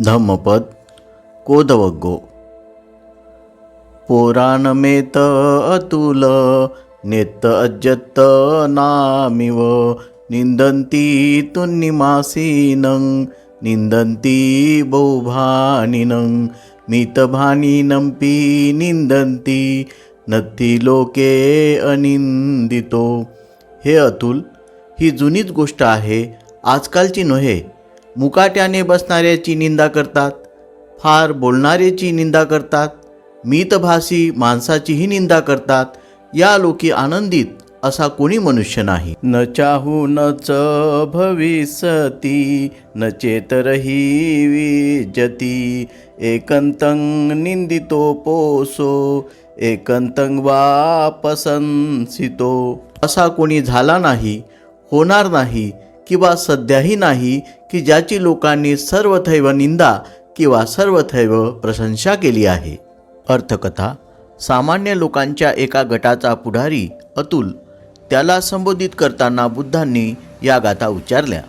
धम्मपद कोदवग्गो। पोरानमेत अतुल नेत अज्जत नामिव। निंदन्ती तुन्निमासीनं निंदन्ती बहुभानिनं मितभानिनंपि निंदन्ती नत्ती लोके अनिंदितो हे अतुल ही जुनीच गोष्ट आहे आजकालची नव्हे मुकाट्याने बसणाऱ्याची निंदा करतात फार बोलणाऱ्याची निंदा करतात मितभासी माणसाचीही निंदा करतात या लोकी आनंदित असा कोणी मनुष्य नाही. न चाहूनच भविष्यती न चेतरही विजती एकंतं निंदितो पोसो एकंतं वापसंसितो. असा कोणी झाला नाही होणार नाही किंवा सध्याही नाही की ज्याची लोकांनी सर्वथैव निंदा किंवा सर्वथैव प्रशंसा केली आहे. अर्थकथा सामान्य लोकांच्या एका गटाचा पुढारी अतुल त्याला संबोधित करताना बुद्धांनी या गाथा उच्चारल्या.